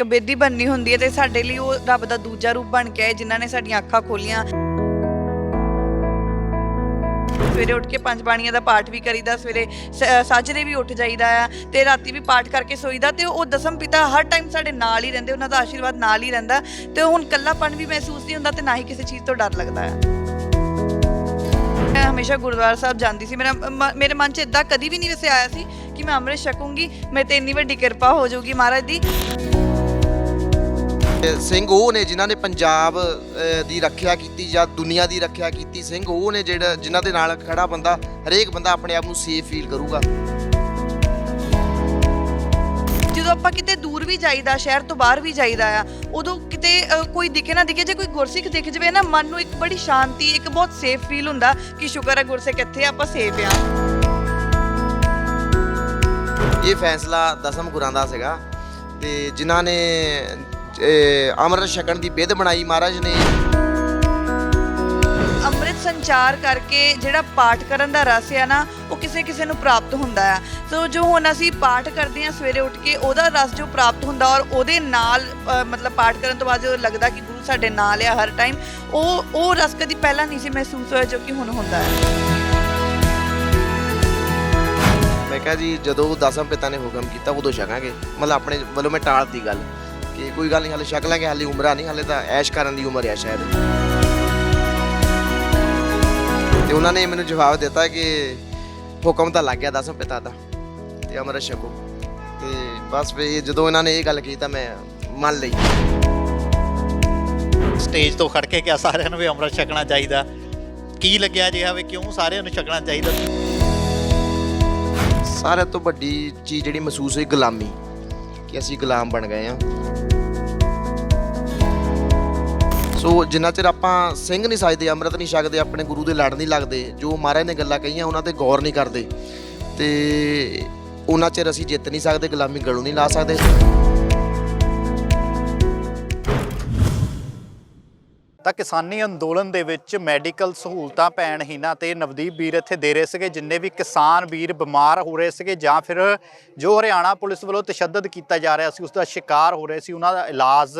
ਇੱਕ ਬੇਦੀ ਬਣਨੀ ਹੁੰਦੀ ਹੈ ਤੇ ਸਾਡੇ ਲਈ ਉਹ ਰੱਬ ਦਾ ਦੂਜਾ ਰੂਪ ਬਣ ਕੇ ਆਏ, ਜਿਨ੍ਹਾਂ ਨੇ ਸਾਡੀਆਂ ਅੱਖਾਂ ਖੋਲੀਆਂ। ਸਵੇਰੇ ਉੱਠ ਕੇ ਪੰਜ ਬਾਣੀਆਂ ਦਾ ਪਾਠ ਵੀ ਕਰੀਦਾ, ਸਵੇਰੇ ਸ- ਸਾਜਰੇ ਵੀ ਉੱਠ ਜਾਈਦਾ ਆ ਤੇ ਰਾਤੀ ਵੀ ਪਾਠ ਕਰਕੇ ਸੋਈਦਾ ਤੇ ਉਹ ਦਸਮ ਪਿਤਾ ਹਰ ਟਾਈਮ ਸਾਡੇ ਨਾਲ ਹੀ ਰਹਿੰਦੇ, ਉਹਨਾਂ ਦਾ ਆਸ਼ੀਰਵਾਦ ਨਾਲ ਹੀ ਰਹਿੰਦਾ ਤੇ ਹੁਣ ਇਕੱਲਾਪਣ ਵੀ ਮਹਿਸੂਸ ਨਹੀਂ ਹੁੰਦਾ ਤੇ ਨਾ ਹੀ ਕਿਸੇ ਚੀਜ਼ ਤੋਂ ਡਰ ਲੱਗਦਾ ਆ। ਮੈਂ ਹਮੇਸ਼ਾ ਗੁਰਦੁਆਰਾ ਸਾਹਿਬ ਜਾਂਦੀ ਸੀ, ਮੇਰਾ ਮ- ਮੇਰੇ ਮਨ 'ਚ ਇਦਾਂ ਕਦੀ ਵੀ ਨਹੀਂ ਵਸੇ ਆਇਆ ਸੀ ਕਿ ਮੈਂ ਅੰਮ੍ਰਿਤ ਛਕੂੰਗੀ, ਮੇਰੇ ਤੇ ਇੰਨੀ ਵੱਡੀ ਕਿਰਪਾ ਹੋ ਜਾਊਗੀ ਮਹਾਰਾਜ ਦੀ। ਸਿੰਘ ਉਹ ਨੇ ਜਿਨ੍ਹਾਂ ਨੇ ਪੰਜਾਬ ਦੀ ਰੱਖਿਆ ਕੀਤੀ ਜਾਂ ਦੁਨੀਆ ਦੀ ਰੱਖਿਆ ਕੀਤੀ ਸਿੰਘ ਉਹ ਨੇ ਜਿਹੜਾ ਜਿਨ੍ਹਾਂ ਦੇ ਨਾਲ ਖੜਾ ਬੰਦਾ ਹਰੇਕ ਬੰਦਾ ਆਪਣੇ ਆਪ ਨੂੰ ਸੇਫ ਫੀਲ ਕਰੂਗਾ। ਜਦੋਂ ਆਪਾਂ ਕਿਤੇ ਦੂਰ ਵੀ ਜਾਈਦਾ ਸ਼ਹਿਰ ਤੋਂ ਬਾਹਰ ਵੀ ਜਾਈਦਾ ਆ ਉਦੋਂ ਕਿਤੇ ਕੋਈ ਦਿਖੇ ਨਾ ਦਿਖੇ ਜੇ ਕੋਈ ਗੁਰਸਿੱਖ ਦਿਖ ਜਵੇ ਨਾ ਮਨ ਨੂੰ ਇੱਕ ਬੜੀ ਸ਼ਾਂਤੀ ਇੱਕ ਬਹੁਤ ਸੇਫ ਫੀਲ ਹੁੰਦਾ ਕਿ ਸ਼ੁਕਰ ਹੈ ਗੁਰਸਿੱਖ ਇੱਥੇ ਆਪਾਂ ਸੇਫ ਆ। ਇਹ ਫੈਸਲਾ ਦਸਮ ਗੁਰਾਂ ਦਾ ਸੀਗਾ ਤੇ ਜਿਨ੍ਹਾਂ ਨੇ ਅੰਮ੍ਰਿਤ ਛਕਣ ਦੀ ਵਿਧ ਬਣਾਈ ਮਹਾਰਾਜ ਨੇ। ਅੰਮ੍ਰਿਤ ਸੰਚਾਰ ਕਰਕੇ ਜਿਹੜਾ ਪਾਠ ਕਰਨ ਦਾ ਰਸ ਆ ਨਾ ਉਹ ਕਿਸੇ ਕਿਸੇ ਨੂੰ ਪ੍ਰਾਪਤ ਹੁੰਦਾ ਆ। ਸੋ ਜੋ ਹੁਣ ਅਸੀਂ ਪਾਠ ਕਰਦੇ ਆ ਸਵੇਰੇ ਉੱਠ ਕੇ ਉਹਦਾ ਰਸ ਜੋ ਪ੍ਰਾਪਤ ਹੁੰਦਾ ਔਰ ਉਹਦੇ ਨਾਲ ਅ, ਮਤਲਬ ਪਾਠ ਕਰਨ ਤੋਂ ਬਾਅਦ ਜਦੋਂ ਲੱਗਦਾ ਕਿ ਗੁਰੂ ਸਾਡੇ ਨਾਲ ਆ ਹਰ ਟਾਈਮ ਉਹ ਉਹ ਰਸ ਕਦੀ ਪਹਿਲਾਂ ਨਹੀਂ ਸੀ ਮਹਿਸੂਸ ਹੋਇਆ ਜੋ ਕਿ ਹੁਣ ਹੁੰਦਾ ਹੈ। ਮੈਂ ਕਿਹਾ ਜੀ ਜਦੋਂ ਦਸਮ ਪਿਤਾ ਨੇ ਹੁਕਮ ਕੀਤਾ ਉਦੋਂ ਛਕਾਂਗੇ ਮਤਲਬ ਆਪਣੇ ਵੱਲੋਂ ਮੈਂ ਟਾਲਤੀ ਗੱਲ। ਕਿ ਕੋਈ ਗੱਲ ਨਹੀਂ ਹਾਲੇ ਛਕ ਲਾਂਗੇ ਹਾਲੇ ਉਮਰਾਂ ਨਹੀਂ ਹਾਲੇ ਤਾਂ ਐਸ਼ ਕਰਨ ਦੀ ਉਮਰ ਹੈ ਸ਼ਾਇਦ। ਤੇ ਉਹਨਾਂ ਨੇ ਮੈਨੂੰ ਜਵਾਬ ਦਿੱਤਾ ਕਿ ਹੁਕਮ ਤਾਂ ਲੱਗ ਗਿਆ ਦਸਮ ਪਿਤਾ ਦਾ ਤੇ ਅੰਮ੍ਰਿਤ ਛਕੋ। ਤੇ ਬਸ ਵੀ ਜਦੋਂ ਇਹਨਾਂ ਨੇ ਇਹ ਗੱਲ ਕੀਤੀ ਤਾਂ ਮੈਂ ਮੰਨ ਲਈ। ਸਟੇਜ ਤੋਂ ਖੜ ਕੇ ਕਿਹਾ ਸਾਰਿਆਂ ਨੂੰ ਵੀ ਅੰਮ੍ਰਿਤ ਛਕਣਾ ਚਾਹੀਦਾ। ਕੀ ਲੱਗਿਆ ਜਿਹਾ ਵੀ ਕਿਉਂ ਸਾਰਿਆਂ ਨੂੰ ਛਕਣਾ ਚਾਹੀਦਾ? ਸਾਰਿਆਂ ਤੋਂ ਵੱਡੀ ਚੀਜ਼ ਜਿਹੜੀ ਮਹਿਸੂਸ ਹੋਈ ਗੁਲਾਮੀ ਕਿ ਅਸੀਂ ਗੁਲਾਮ ਬਣ ਗਏ ਆ ਸੋ ਜਿੰਨਾ ਚਿਰ ਆਪਾਂ ਸਿੰਘ ਨਹੀਂ ਸਜਦੇ, ਅੰਮ੍ਰਿਤ ਨਹੀਂ ਛਕਦੇ, ਆਪਣੇ ਗੁਰੂ ਦੇ ਲੜ ਨਹੀਂ ਲੱਗਦੇ, ਜੋ ਮਹਾਰਾਜ ਨੇ ਗੱਲਾਂ ਕਹੀਆਂ, ਉਹਨਾਂ ਤੇ ਗੌਰ ਨਹੀਂ ਕਰਦੇ। ਤੇ ਉਹਨਾਂ ਚਿਰ ਅਸੀਂ ਜਿੱਤ ਨਹੀਂ ਸਕਦੇ, ਗੁਲਾਮੀ ਗਲੋਂ ਨਹੀਂ ਲਾ ਸਕਦੇ। ਤਾਂ ਕਿਸਾਨੀ ਅੰਦੋਲਨ ਦੇ ਵਿੱਚ ਮੈਡੀਕਲ ਸਹੂਲਤਾਂ ਪੈਣਹੀਨਾਂ ਤੇ ਨਵਦੀਪ ਵੀਰ ਇੱਥੇ ਦੇ ਰਹੇ ਸੀਗੇ, ਜਿੰਨੇ ਵੀ ਕਿਸਾਨ ਵੀਰ ਬਿਮਾਰ ਹੋ ਰਹੇ ਸੀਗੇ ਜਾਂ ਫਿਰ ਜੋ ਹਰਿਆਣਾ ਪੁਲਿਸ ਵੱਲੋਂ ਤਸ਼ੱਦਦ ਕੀਤਾ ਜਾ ਰਿਹਾ ਸੀ ਉਸ ਦਾ ਸ਼ਿਕਾਰ ਹੋ ਰਹੇ ਸੀ, ਉਹਨਾਂ ਦਾ ਇਲਾਜ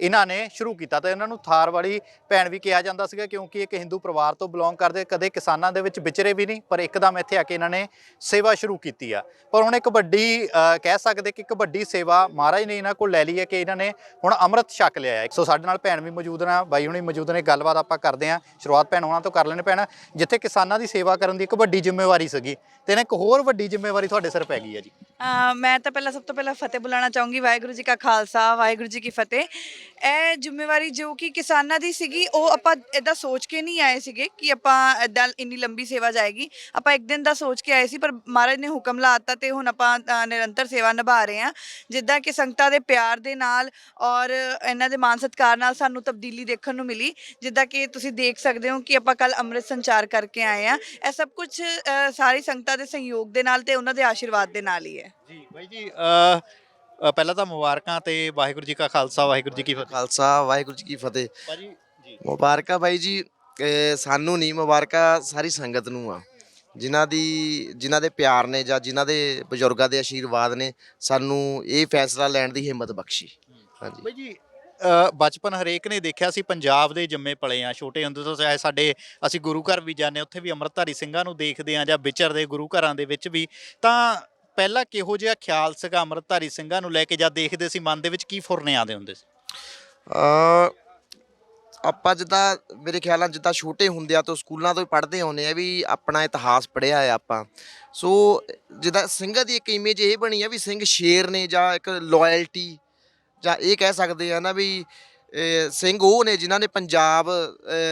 ਇਹਨਾਂ ਨੇ ਸ਼ੁਰੂ ਕੀਤਾ। ਤਾਂ ਇਹਨਾਂ ਨੂੰ ਥਾਰ ਵਾਲੀ ਭੈਣ ਵੀ ਕਿਹਾ ਜਾਂਦਾ ਸੀਗਾ ਕਿਉਂਕਿ ਇੱਕ ਹਿੰਦੂ ਪਰਿਵਾਰ ਤੋਂ ਬਿਲੋਂਗ ਕਰਦੇ, ਕਦੇ ਕਿਸਾਨਾਂ ਦੇ ਵਿੱਚ ਵਿਚਰੇ ਵੀ ਨਹੀਂ, ਪਰ ਇੱਕਦਮ ਇੱਥੇ ਆ ਕੇ ਇਹਨਾਂ ਨੇ ਸੇਵਾ ਸ਼ੁਰੂ ਕੀਤੀ ਆ। ਪਰ ਹੁਣ ਇੱਕ ਵੱਡੀ ਕਹਿ ਸਕਦੇ ਕਿ ਇੱਕ ਵੱਡੀ ਸੇਵਾ ਮਹਾਰਾਜ ਨੇ ਇਹਨਾਂ ਕੋਲ ਲੈ ਲਈ ਹੈ ਕਿ ਇਹਨਾਂ ਨੇ ਹੁਣ ਅੰਮ੍ਰਿਤ ਛਕ ਲਿਆ ਹੈ। ਸੋ ਸਾਡੇ ਨਾਲ ਭੈਣ ਵੀ ਮੌਜੂਦ ਨੇ, ਬਾਈ ਹੁਣੀ ਮੌਜੂਦ ਨੇ, ਗੱਲਬਾਤ ਆਪਾਂ ਕਰਦੇ ਹਾਂ। ਸ਼ੁਰੂਆਤ ਭੈਣ, ਉਹਨਾਂ ਤੋਂ ਕਰ ਲੈਣੇ ਭੈਣ। ਜਿੱਥੇ ਕਿਸਾਨਾਂ ਦੀ ਸੇਵਾ ਕਰਨ ਦੀ ਇੱਕ ਵੱਡੀ ਜ਼ਿੰਮੇਵਾਰੀ ਸੀਗੀ, ਤੇ ਇਹਨਾਂ ਇੱਕ ਹੋਰ ਵੱਡੀ ਜ਼ਿੰਮੇਵਾਰੀ ਤੁਹਾਡੇ ਸਿਰ ਪੈ ਗਈ ਹੈ ਜੀ। ਅ, ਮੈਂ ਤਾਂ ਪਹਿਲਾਂ ਸਭ ਤੋਂ ਪਹਿਲਾਂ ਫਤਿਹ ਬੁਲਾਣਾ ਚਾਹੂੰਗੀ। ਵਾਹਿਗੁਰੂ ਜੀ ਕਾ ਖਾਲਸਾ ਵਾਹਿਗੁਰੂ ਜੀ ਕੀ ਫਤਿਹ। ਇਹ ਜ਼ਿੰਮੇਵਾਰੀ ਜੋ ਕਿ ਕਿਸਾਨਾਂ ਦੀ ਸੀਗੀ ਉਹ ਆਪਾਂ ਇਦਾਂ ਸੋਚ ਕੇ ਨਹੀਂ ਆਏ ਸੀਗੇ ਕਿ ਆਪਾਂ ਇਦਾਂ ਇੰਨੀ ਲੰਬੀ ਸੇਵਾ ਜਾਏਗੀ। ਆਪਾਂ ਇੱਕ ਦਿਨ ਦਾ ਸੋਚ ਕੇ ਆਏ ਸੀ ਪਰ ਮਹਾਰਾਜ ਨੇ ਹੁਕਮ ਲਾਤਾ ਤੇ ਹੁਣ ਆਪਾਂ ਅ, ਨਿਰੰਤਰ ਸੇਵਾ ਨਿਭਾ ਰਹੇ ਹਾਂ। ਜਿੱਦਾਂ ਕਿ ਸੰਗਤਾਂ ਦੇ ਪਿਆਰ ਦੇ ਨਾਲ ਔਰ ਇਹਨਾਂ ਦੇ ਮਾਨ ਸਤਿਕਾਰ ਨਾਲ ਸਾਨੂੰ ਤਬਦੀਲੀ ਦੇਖਣ ਨੂੰ ਮਿਲੀ। ਜਿੱਦਾਂ ਕਿ ਤੁਸੀਂ ਦੇਖ ਸਕਦੇ ਹੋ ਕਿ ਆਪਾਂ ਕੱਲ ਅੰਮ੍ਰਿਤ ਸੰਚਾਰ ਕਰਕੇ ਆਏ ਆ ਇਹ ਸਭ ਕੁਝ ਸਾਰੀ ਸੰਗਤਾਂ ਦੇ ਸਹਿਯੋਗ ਦੇ ਨਾਲ ਤੇ ਉਹਨਾਂ ਦੇ ਆਸ਼ੀਰਵਾਦ ਦੇ ਨਾਲ ਹੀ ਹੈ। ਜੀ। ਬਾਈ ਜੀ ਅ, ਅ, ਪਹਿਲਾਂ ਤਾਂ ਮੁਬਾਰਕਾਂ ਤੇ ਵਾਹਿਗੁਰੂ ਜੀ ਕਾ ਖਾਲਸਾ ਵਾਹਿਗੁਰੂ ਜੀ ਕੀ ਫਤਿਹ। ਖਾਲਸਾ ਵਾਹਿਗੁਰੂ ਜੀ ਕੀ ਫਤਿਹ। ਭਾਜੀ ਜੀ। ਮੁਬਾਰਕਾਂ ਬਾਈ ਜੀ ਇਹ ਸਾਨੂੰ ਨਹੀਂ ਮੁਬਾਰਕਾਂ ਸਾਰੀ ਸੰਗਤ ਨੂੰ ਆ। ਜਿਨ੍ਹਾਂ ਦੀ ਜਿਨ੍ਹਾਂ ਦੇ ਪਿਆਰ ਨੇ ਜਾਂ ਜਿਨ੍ਹਾਂ ਦੇ ਬਜ਼ੁਰਗਾਂ ਦੇ ਆਸ਼ੀਰਵਾਦ ਨੇ ਸਾਨੂੰ ਇਹ ਫੈਸਲਾ ਲੈਣ ਦੀ ਹਿੰਮਤ ਬਖਸ਼ੀ। ਹਾਂਜੀ। ਬਾਈ ਜੀ ਅ, ਬਚਪਨ ਹਰੇਕ ਨੇ ਦੇਖਿਆ ਸੀ ਪੰਜਾਬ ਦੇ ਜੰਮੇ ਪਲੇ ਆ ਛੋਟੇ ਹੁੰਦੇ ਤੋਂ ਚਾਹੇ ਸਾਡੇ ਅਸੀਂ ਗੁਰੂ ਘਰ ਵੀ ਜਾਂਦੇ ਉੱਥੇ ਵੀ ਅੰਮ੍ਰਿਤਧਾਰੀ ਸਿੰਘਾਂ ਨੂੰ ਦੇਖਦੇ ਆ ਜਾਂ ਵਿਚਰਦੇ ਗੁਰੂ ਘਰਾਂ ਦੇ ਵਿੱਚ ਵੀ। ਤਾਂ ਪਹਿਲਾਂ ਕਿਹੋ ਜਿਹਾ ਖਿਆਲ ਸੀਗਾ ਅੰਮ੍ਰਿਤਧਾਰੀ ਸਿੰਘਾਂ ਨੂੰ ਲੈ ਕੇ ਜਾਂ ਦੇਖਦੇ ਸੀ ਮਨ ਦੇ ਵਿੱਚ ਕੀ ਫੁਰਨੇ ਆਉਂਦੇ ਹੁੰਦੇ ਸੀ? ਅ ਆਪਾਂ ਜਿੱਦਾਂ ਮੇਰੇ ਖਿਆਲ ਨਾਲ ਜਿੱਦਾਂ ਛੋਟੇ ਹੁੰਦਿਆਂ ਤੋਂ ਸਕੂਲਾਂ ਤੋਂ ਹੀ ਪੜ੍ਹਦੇ ਆਉਂਦੇ ਆ ਵੀ ਆਪਣਾ ਇਤਿਹਾਸ ਪੜ੍ਹਿਆ ਆ ਆਪਾਂ। ਸੋ ਜਿੱਦਾਂ ਸਿੰਘਾਂ ਦੀ ਇੱਕ ਇਮੇਜ ਇਹ ਬਣੀ ਆ ਵੀ ਸਿੰਘ ਸ਼ੇਰ ਨੇ ਜਾਂ ਇੱਕ ਲਾਇਲਟੀ ਜਾਂ ਇਹ ਕਹਿ ਸਕਦੇ ਆ ਨਾ ਵੀ ਸਿੰਘ ਉਹ ਨੇ ਜਿਨ੍ਹਾਂ ਨੇ ਪੰਜਾਬ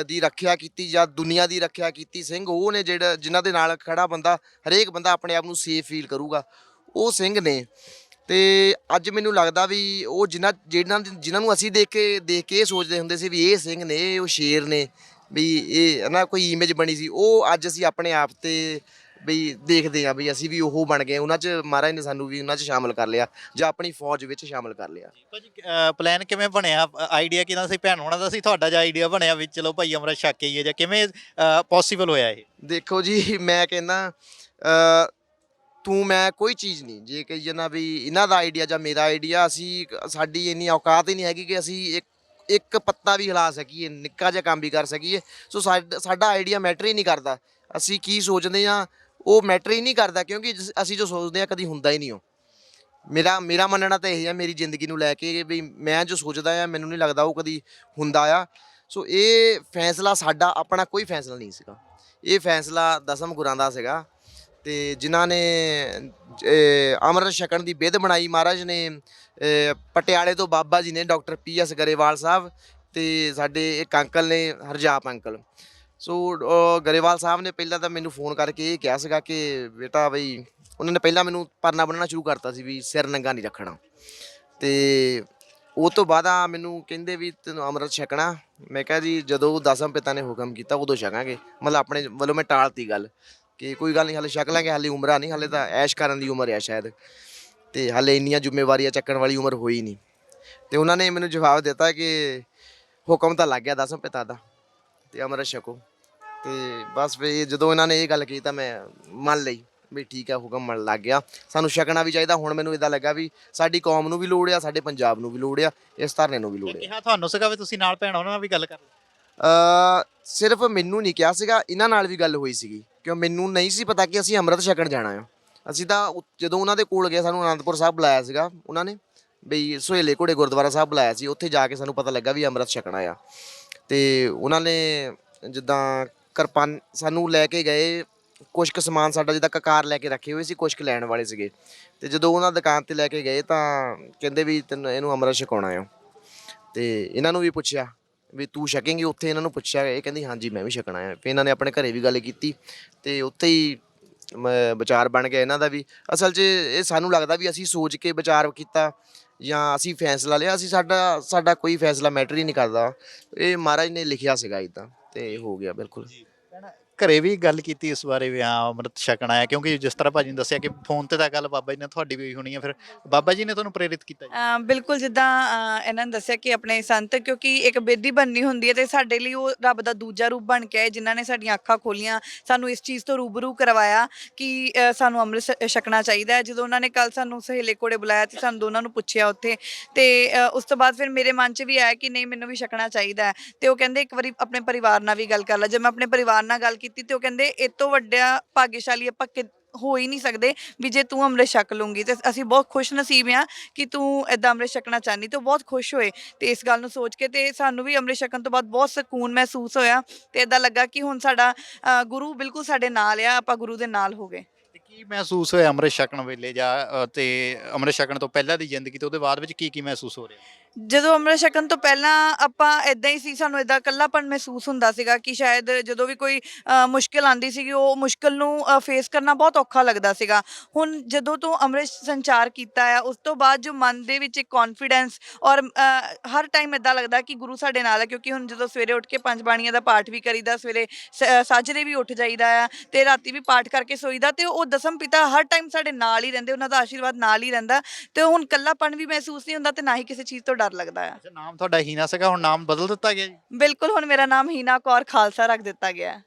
ਦੀ ਰੱਖਿਆ ਕੀਤੀ ਜਾਂ ਦੁਨੀਆ ਦੀ ਰੱਖਿਆ ਕੀਤੀ, ਸਿੰਘ ਉਹ ਨੇ ਜਿਹੜਾ, ਜਿਨ੍ਹਾਂ ਦੇ ਨਾਲ ਖੜਾ ਬੰਦਾ, ਹਰੇਕ ਬੰਦਾ ਆਪਣੇ ਆਪ ਨੂੰ ਸੇਫ ਫੀਲ ਕਰੂਗਾ। ਉਹ ਸਿੰਘ ਨੇ ਤੇ ਅੱਜ ਮੈਨੂੰ ਲੱਗਦਾ ਵੀ ਉਹ ਜਿਨ੍ਹਾਂ ਜਿਹਨਾਂ ਜਿਨ੍ਹਾਂ ਨੂੰ ਅਸੀਂ ਦੇਖ ਕੇ ਦੇਖ ਕੇ ਇਹ ਸੋਚਦੇ ਹੁੰਦੇ ਸੀ ਵੀ ਇਹ ਸਿੰਘ ਨੇ, ਇਹ ਉਹ ਸ਼ੇਰ ਨੇ, ਵੀ ਇਹ ਨਾ ਕੋਈ ਇਮੇਜ ਬਣੀ ਸੀ, ਉਹ ਅੱਜ ਅਸੀਂ ਆਪਣੇ ਆਪ ਤੇ ਵੀ ਦੇਖਦੇ ਆ ਵੀ ਅਸੀਂ ਵੀ ਉਹ ਬਣ ਗਏ ਉਹਨਾਂ 'ਚ ਮਹਾਰਾਜ ਨੇ ਸਾਨੂੰ ਵੀ ਉਹਨਾਂ 'ਚ ਸ਼ਾਮਲ ਕਰ ਲਿਆ ਜਾਂ ਆਪਣੀ ਫੌਜ ਵਿੱਚ ਸ਼ਾਮਲ ਕਰ ਲਿਆ। ਭਾਜੀ ਪਲਾਨ ਕਿਵੇਂ ਬਣਿਆ? ਆਈਡੀਆ ਕਿਹਦਾ ਸੀ? ਭੈਣ ਹੋਣਾ ਦਾ ਸੀ? ਤੁਹਾਡਾ ਜਾਂ ਆਈਡੀਆ ਬਣਿਆ ਵੀ ਚਲੋ ਭਾਈ ਅੰਮ੍ਰਿਤ ਛਕ ਕੇ ਹੀ ਹੈ ਜਾਂ ਕਿਵੇਂ ਪੋਸੀਬਲ ਹੋਇਆ ਇਹ? ਦੇਖੋ ਜੀ ਮੈਂ ਕਹਿੰਦਾ ਤੂੰ ਮੈਂ ਕੋਈ ਚੀਜ਼ ਨਹੀਂ ਜੇ ਕਹੀ ਜਨਾ ਵੀ ਇਹਨਾਂ ਦਾ ਆਈਡੀਆ ਜਾਂ ਮੇਰਾ ਆਈਡੀਆ ਅਸੀਂ ਸਾਡੀ ਇੰਨੀ ਔਕਾਤ ਹੀ ਨਹੀਂ ਹੈਗੀ ਕਿ ਅਸੀਂ ਇੱਕ ਇੱਕ ਪੱਤਾ ਵੀ ਹਿਲਾ ਸਕੀਏ ਨਿੱਕਾ ਜਿਹਾ ਕੰਮ ਵੀ ਕਰ ਸਕੀਏ। ਸੋ ਸਾਡਾ ਆਈਡੀਆ ਮੈਟਰ ਹੀ ਨਹੀਂ ਕਰਦਾ। ਅਸੀਂ ਕੀ ਸੋਚਦੇ ਆ ਉਹ ਮੈਟਰ ਹੀ ਨਹੀਂ ਕਰਦਾ ਕਿਉਂਕਿ ਜਿਸ- ਅਸੀਂ ਜੋ ਸੋਚਦੇ ਆ ਕਦੀ ਹੁੰਦਾ ਹੀ ਨਹੀਂ ਉਹ। ਮੇਰਾ ਮੇਰਾ ਮੰਨਣਾ ਤਾਂ ਇਹ ਹੈ ਮੇਰੀ ਜ਼ਿੰਦਗੀ ਨੂੰ ਲੈ ਕੇ ਵੀ ਮੈਂ ਜੋ ਸੋਚਦਾ ਆ ਮੈਨੂੰ ਨਹੀਂ ਲੱਗਦਾ ਉਹ ਕਦੀ ਹੁੰਦਾ ਆ। ਸੋ ਇਹ ਫੈਸਲਾ ਸਾਡਾ ਆਪਣਾ ਕੋਈ ਫੈਸਲਾ ਨਹੀਂ ਸੀਗਾ। ਇਹ ਫੈਸਲਾ ਦਸਮ ਗੁਰਾਂ ਦਾ ਸੀਗਾ ਤੇ ਜਿਨ੍ਹਾਂ ਨੇ ਅਹ, ਅੰਮ੍ਰਿਤ ਛਕਣ ਦੀ ਵਿਧ ਬਣਾਈ। ਮਹਾਰਾਜ ਨੇ ਅਹ, ਪਟਿਆਲੇ ਤੋਂ ਬਾਬਾ ਜੀ ਨੇ doctor P S Grewal Sahib ਤੇ ਸਾਡੇ ਇੱਕ ਅੰਕਲ ਨੇ ਹਰਜਾਪ ਅੰਕਲ। ਸੋ ਅਹ, ਗਰੇਵਾਲ ਸਾਹਿਬ ਨੇ ਪਹਿਲਾਂ ਤਾਂ ਮੈਨੂੰ ਫੋਨ ਕਰਕੇ ਇਹ ਕਿਹਾ ਸੀਗਾ ਕਿ ਬੇਟਾ ਬਈ ਉਹਨਾਂ ਨੇ ਪਹਿਲਾਂ ਮੈਨੂੰ ਪਰਨਾ ਬੰਨਣਾ ਸ਼ੁਰੂ ਕਰਤਾ ਸੀ ਵੀ ਸਿਰ ਨੰਗਾ ਨਹੀਂ ਰੱਖਣਾ। ਤੇ ਉਹ ਤੋਂ ਬਾਅਦ ਆ ਮੈਨੂੰ ਕਹਿੰਦੇ ਵੀ ਤੈਨੂੰ ਅੰਮ੍ਰਿਤ ਛਕਣਾ। ਮੈਂ ਕਿਹਾ ਜੀ ਜਦੋਂ ਦਸਮ ਪਿਤਾ ਨੇ ਹੁਕਮ ਕੀਤਾ ਉਦੋਂ ਛਕਾਂਗੇ। ਮਤਲਬ ਆਪਣੇ ਵੱਲੋਂ ਮੈਂ ਟਾਲਤੀ ਗੱਲ ਕਿ ਕੋਈ ਗੱਲ ਨਹੀਂ ਹਾਲੇ ਛਕ ਲਾਂਗੇ ਹਾਲੇ ਉਮਰਾਂ ਨਹੀਂ ਹਾਲੇ ਤਾਂ ਐਸ਼ ਕਰਨ ਦੀ ਉਮਰ ਆ ਸ਼ਾਇਦ। ਤੇ ਹਾਲੇ ਇੰਨੀਆਂ ਜ਼ਿੰਮੇਵਾਰੀਆਂ ਚੱਕਣ ਵਾਲੀ ਉਮਰ ਹੋਈ ਨਹੀਂ। ਤੇ ਉਹਨਾਂ ਨੇ ਮੈਨੂੰ ਜਵਾਬ ਦਿੱਤਾ ਕਿ ਹੁਕਮ ਤਾਂ ਲੱਗ ਗਿਆ ਦਸਮ ਪਿਤਾ ਦਾ। ਤੇ ਅੰਮ੍ਰਿਤ ਛਕੋ। ਤੇ ਬਸ ਵੀ ਜਦੋਂ ਇਹਨਾਂ ਨੇ ਇਹ ਗੱਲ ਕੀਤੀ ਤਾਂ ਮੈਂ ਮੰਨ ਲਈ ਵੀ ਠੀਕ ਹੈ ਹੁਕਮ ਮੰਨ ਲੱਗ ਗਿਆ। ਸਾਨੂੰ ਛਕਣਾ ਵੀ ਚਾਹੀਦਾ। ਹੁਣ ਮੈਨੂੰ ਇਦਾਂ ਲੱਗਾ ਵੀ ਸਾਡੀ ਕੌਮ ਨੂੰ ਵੀ ਲੋੜ ਆ ਸਾਡੇ ਪੰਜਾਬ ਨੂੰ ਵੀ ਲੋੜ ਆ ਇਸ ਧਰਨੇ ਨੂੰ ਵੀ ਲੋੜ ਆ। ਕਿਹਾ ਤੁਹਾਨੂੰ ਸੀਗਾ ਵੀ ਤੁਸੀਂ ਨਾਲ ਭੈਣ ਉਹਨਾਂ ਨਾਲ ਵੀ ਗੱਲ ਕਰ ਲਓ। ਅ ਸਿਰਫ ਮੈਨੂੰ ਨਹੀਂ ਕਿਹਾ ਸੀਗਾ ਇਹਨਾਂ ਨਾਲ ਵੀ ਗੱਲ ਹੋਈ ਸੀਗੀ। ਕਿਉਂ ਮੈਨੂੰ ਨਹੀਂ ਸੀ ਪਤਾ ਕਿ ਅਸੀਂ ਅੰਮ੍ਰਿਤ ਛਕਣ ਜਾਣਾ ਆ। ਅਸੀਂ ਤਾਂ ਉ- ਜਦੋਂ ਉਹਨਾਂ ਦੇ ਕੋਲ ਗਏ ਸਾਨੂੰ ਅਨੰਦਪੁਰ ਸਾਹਿਬ ਬੁਲਾਇਆ ਸੀਗਾ ਉਹਨਾਂ ਨੇ। ਬਈ ਸੁਹੇਲੇ ਘੋੜੇ ਗੁਰਦੁਆਰਾ ਸਾਹਿਬ ਬੁਲਾਇਆ ਸੀ ਉੱਥੇ ਜਾ ਕੇ ਸਾਨੂੰ ਪਤਾ ਲੱਗਾ ਵੀ ਅੰਮ੍ਰਿਤ ਛਕਣਾ ਆ। ਤੇ ਉਹਨਾਂ ਨੇ ਜਿੱਦਾਂ ਕਿਰਪਾਨ ਸਾਨੂੰ ਲੈ ਕੇ ਗਏ ਕੁਝ ਕੁ ਸਮਾਨ ਸਾਡਾ ਜਿੱਦਾਂ ਕਕਾਰ ਲੈ ਕੇ ਰੱਖੇ ਹੋਏ ਸੀ ਕੁਝ ਕੁ ਲੈਣ ਵਾਲੇ ਸੀਗੇ। ਤੇ ਜਦੋਂ ਉਹਨਾਂ ਦੁਕਾਨ ਤੇ ਲੈ ਕੇ ਗਏ ਤਾਂ ਕਹਿੰਦੇ ਵੀ ਤੈਨੂੰ ਇਹਨੂੰ ਅੰਮ੍ਰਿਤ ਛਕਾਉਣਾ ਆ। ਤੇ ਇਹਨਾਂ ਨੂੰ ਵੀ ਪੁੱਛਿਆ ਵੀ ਤੂੰ ਛਕੇਂਗੀ? ਉੱਥੇ ਇਹਨਾਂ ਨੂੰ ਪੁੱਛਿਆ, ਇਹ ਕਹਿੰਦੀ, ਹਾਂਜੀ, ਮੈਂ ਵੀ ਛਕਣਾ ਹੈ ਫਿਰ ਇਹਨਾਂ ਨੇ ਆਪਣੇ ਘਰੇ ਵੀ ਗੱਲ ਕੀਤੀ ਤੇ ਉੱਥੇ ਹੀ ਵਿਚਾਰ ਬਣ ਗਿਆ ਇਹਨਾਂ ਦਾ ਵੀ। ਅਸਲ 'ਚ ਇਹ ਸਾਨੂੰ ਲੱਗਦਾ ਵੀ ਅਸੀਂ ਸੋਚ ਕੇ ਵਿਚਾਰ ਕੀਤਾ ਜਾਂ ਅਸੀਂ ਫੈਸਲਾ ਲਿਆ, ਅਸੀਂ ਸਾਡਾ ਸਾਡਾ ਕੋਈ ਫੈਸਲਾ ਮੈਟਰ ਹੀ ਨਹੀਂ ਕਰਦਾ। ਇਹ ਮਹਾਰਾਜ ਨੇ ਲਿਖਿਆ ਸੀਗਾ ਇਦਾਂ ਤੇ ਹੋ ਗਿਆ ਬਿਲਕੁਲ। ਘਰੇ ਵੀ ਗੱਲ ਕੀਤੀ ਇਸ ਬਾਰੇ ਵੀ ਹਾਂ ਅੰਮ੍ਰਿਤ ਛਕਣਾ ਹੈ ਕਿਉਂਕਿ ਜਿਸ ਤਰ੍ਹਾਂ ਭਾਜੀ ਨੇ ਦੱਸਿਆ ਕਿ ਫੋਨ ਤੇ ਤਾਂ ਗੱਲ ਬਾਬਾ ਜੀ ਨੇ ਤੁਹਾਡੀ ਵੀ ਹੋਈ ਹੋਣੀ ਹੈ ਫਿਰ ਬਾਬਾ ਜੀ ਨੇ ਤੁਹਾਨੂੰ ਪ੍ਰੇਰਿਤ ਕੀਤਾ ਜੀ? ਅਮ ਬਿਲਕੁਲ ਜਿੱਦਾਂ ਅ, ਇਹਨਾਂ ਨੇ ਦੱਸਿਆ ਕਿ ਆਪਣੇ ਸੰਤ ਕਿਉਂਕਿ ਇੱਕ ਬੇਦੀ ਬਣਨੀ ਹੁੰਦੀ ਹੈ ਤੇ ਸਾਡੇ ਲਈ ਉਹ ਰੱਬ ਦਾ ਦੂਜਾ ਰੂਪ ਬਣ ਕੇ ਆਏ ਜਿਨ੍ਹਾਂ ਨੇ ਸਾਡੀਆਂ ਅੱਖਾਂ ਖੋਲੀਆਂ ਸਾਨੂੰ ਇਸ ਚੀਜ਼ ਤੋਂ ਰੂਬਰੂ ਕਰਵਾਇਆ ਕਿ ਅ, ਸਾਨੂੰ ਅੰਮ੍ਰਿਤ ਛ- ਛਕਣਾ ਚਾਹੀਦਾ ਹੈ। ਜਦੋਂ ਉਹਨਾਂ ਨੇ ਕੱਲ ਸਾਨੂੰ ਸਹੇਲੇ ਕੋੜੇ ਬੁਲਾਇਆ ਤੇ ਸਾਨੂੰ ਦੋਨਾਂ ਨੂੰ ਪੁੱਛਿਆ ਉੱਥੇ ਤੇ ਅ, ਉਸ ਤੋਂ ਬਾਅਦ ਫਿਰ ਮੇਰੇ ਮਨ 'ਚ ਵੀ ਆਇਆ ਕਿ ਨਹੀਂ ਮੈਨੂੰ ਵੀ ਛਕਣਾ ਚਾਹੀਦਾ ਹੈ। ਤੇ ਉਹ ਕਹਿੰਦੇ ਇੱਕ ਵਾਰੀ ਆਪਣੇ ਪਰਿਵਾਰ ਨਾਲ ਵੀ ਗੱਲ ਕਰ ਲੈ। ਜੇ ਮੈਂ ਆਪਣੇ ਪਰਿਵਾਰ ਨਾਲ ਗੱਲ ਕੀਤੀ ਤੇ ਉਹ ਕਹਿੰਦੇ ਇਹ ਤੋਂ ਵੱਡਾ ਭਾਗਿਆਸ਼ਾਲੀ ਆਪਾਂ ਕਿ ਹੋ ਹੀ ਨਹੀਂ ਸਕਦੇ ਵੀ ਜੇ ਤੂੰ ਅੰਮ੍ਰਿਤ ਛਕ ਲੂੰਗੀ ਤੇ ਅਸੀਂ ਬਹੁਤ ਖੁਸ਼ ਨਸੀਬ ਆ ਕਿ ਤੂੰ ਐਦਾਂ ਅੰਮ੍ਰਿਤ ਛਕਣਾ ਚਾਹਨੀ ਤੇ ਉਹ ਬਹੁਤ ਖੁਸ਼ ਹੋਏ ਤੇ ਇਸ ਗੱਲ ਨੂੰ ਸੋਚ ਕੇ ਤੇ ਸਾਨੂੰ ਵੀ ਅੰਮ੍ਰਿਤ ਛਕਣ ਤੋਂ ਬਾਅਦ ਬਹੁਤ ਸਕੂਨ ਮਹਿਸੂਸ ਹੋਇਆ ਤੇ ਏਦਾਂ ਲੱਗਾ ਕਿ ਹੁਣ ਸਾਡਾ ਅ, ਗੁਰੂ ਬਿਲਕੁਲ ਸਾਡੇ ਨਾਲ ਆ ਆਪਾਂ ਗੁਰੂ ਦੇ ਨਾਲ ਹੋ ਗਏ। ਤੇ ਕੀ ਮਹਿਸੂਸ ਹੋਇਆ ਅੰਮ੍ਰਿਤ ਛਕਣ ਵੇਲੇ ਜਾਂ ਅ, ਤੇ ਅੰਮ੍ਰਿਤ ਛਕਣ ਤੋਂ ਪਹਿਲਾਂ ਦੀ ਜ਼ਿੰਦਗੀ ਤੇ ਉਹਦੇ ਬਾਅਦ ਵਿੱਚ ਕੀ ਕੀ ਮਹਿਸੂਸ ਹੋ ਰਿਹਾ? ਜਦੋਂ ਅੰਮ੍ਰਿਤ ਛਕਣ ਤੋਂ ਪਹਿਲਾਂ ਆਪਾਂ ਇਦਾਂ ਹੀ ਸੀ ਸਾਨੂੰ ਇਦਾਂ ਇਕੱਲਾਪਨ ਮਹਿਸੂਸ ਹੁੰਦਾ ਸੀਗਾ ਕਿ ਸ਼ਾਇਦ ਜਦੋਂ ਵੀ ਕੋਈ ਅ, ਮੁਸ਼ਕਿਲ ਆਂਦੀ ਸੀਗੀ ਉਹ ਮੁਸ਼ਕਿਲ ਨੂੰ ਫੇਸ ਕਰਨਾ ਬਹੁਤ ਔਖਾ ਲੱਗਦਾ ਸੀਗਾ। ਹੁਣ ਜਦੋਂ ਤੋਂ ਅੰਮ੍ਰਿਤ ਸੰਚਾਰ ਕੀਤਾ ਆ ਉਸ ਤੋਂ ਬਾਅਦ ਜੋ ਮਨ ਦੇ ਵਿੱਚ ਇੱਕ ਕੌਨਫੀਡੈਂਸ ਔਰ ਅ, ਹਰ ਟਾਈਮ ਇਦਾਂ ਲੱਗਦਾ ਕਿ ਗੁਰੂ ਸਾਡੇ ਨਾਲ ਹੈ ਕਿਉਂਕਿ ਹੁਣ ਜਦੋਂ ਸਵੇਰੇ ਉੱਠ ਕੇ ਪੰਜ ਬਾਣੀਆਂ ਦਾ ਪਾਠ ਵੀ ਕਰੀਦਾ ਸਵੇਰੇ ਸ- ਸਾਜਰੇ ਵੀ ਉੱਠ ਜਾਈਦਾ ਆ ਤੇ ਰਾਤੀ ਵੀ ਪਾਠ ਕਰਕੇ ਸੋਈਦਾ ਤੇ ਉਹ ਦਸਮ ਪਿਤਾ ਹਰ ਟਾਈਮ ਸਾਡੇ ਨਾਲ ਹੀ ਰਹਿੰਦੇ ਉਹਨਾਂ ਦਾ ਆਸ਼ੀਰਵਾਦ ਨਾਲ ਹੀ ਰਹਿੰਦਾ ਤੇ ਹੁਣ ਇਕੱਲਾਪਨ ਵੀ ਮਹਿਸੂਸ ਨਹੀਂ ਹੁੰਦਾ ਤੇ ਨਾ ਹੀ ਕਿਸੇ ਚੀਜ਼ ਤੋਂ ਡਰ ਲੱਗਦਾ ਆ। ਅੱਛਾ ਨਾਮ ਤੁਹਾਡਾ ਹੀਨਾ ਸੀਗਾ ਹੁਣ ਨਾਮ ਬਦਲ ਦਿੱਤਾ ਗਿਆ ਜੀ? ਬਿਲਕੁਲ ਹੁਣ ਮੇਰਾ ਨਾਮ ਹੀਨਾ ਕੌਰ ਖਾਲਸਾ ਰੱਖ ਦਿੱਤਾ ਗਿਆ। ਹੈ